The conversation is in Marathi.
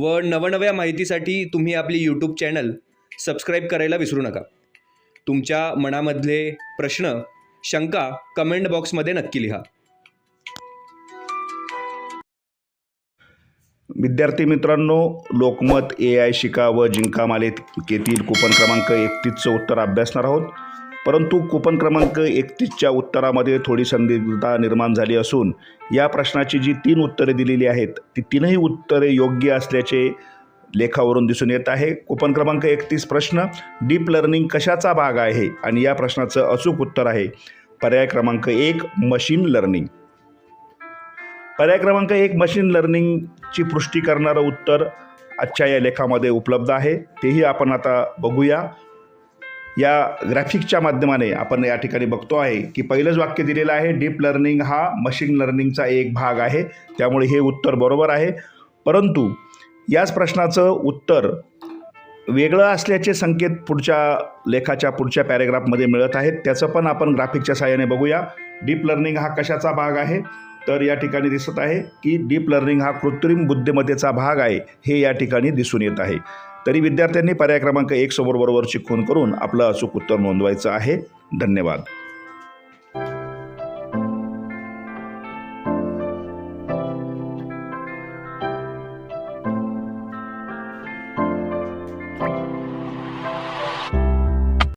व नवनव्या माहितीसाठी तुम्ही आपली यूट्यूब चॅनल सबस्क्राईब करायला विसरू नका. तुमच्या मनामधले प्रश्न शंका कमेंट बॉक्समध्ये नक्की लिहा. विद्यार्थी मित्रांनो लोकमत ए आय शिका व जिंका मालिकेतील कुपन क्रमांक एकतीसचं उत्तर अभ्यासणार आहोत. परंतु कुपन क्रमांक एकतीसच्या उत्तरामध्ये थोडी संदिग्धता निर्माण झाली असून या प्रश्नाची जी तीन उत्तरे दिलेली आहेत ती तीनही उत्तरे योग्य असल्याचे लेखावरून दिसून येत आहे. कुपन क्रमांक एकतीस प्रश्न डीप लर्निंग कशाचा भाग आहे? आणि या प्रश्नाचं अचूक उत्तर आहे पर्याय क्रमांक एक मशीन लर्निंग. पर्याय क्रमांक एक मशीन लर्निंगची पुष्टी करणारं उत्तर आजच्या या लेखामध्ये उपलब्ध आहे. तेही आपण आता बघूया. या ग्राफिकच्या माध्यमाने आपण या ठिकाणी बघतो आहे की पहिलंच वाक्य दिलेलं आहे डीप लर्निंग हा मशीन लर्निंगचा एक भाग आहे. त्यामुळे हे उत्तर बरोबर आहे. परंतु याच प्रश्नाचं उत्तर वेगळं असल्याचे संकेत पुढच्या लेखाच्या पुढच्या पॅरेग्राफमध्ये मिळत आहेत. त्याचं पण आपण ग्राफिकच्या सहाय्याने बघूया. डीप लर्निंग हा कशाचा भाग आहे? तर या ठिकाणी दिसत आहे की डीप लर्निंग हा कृत्रिम बुद्धिमत्तेचा भाग आहे. हे या ठिकाणी दिसून येत आहे. तरी विद्यार्थ्यांनी पर्याय क्रमांक एक समोर बरोबरची खून करून आपलं अचूक उत्तर नोंदवायचं आहे. धन्यवाद.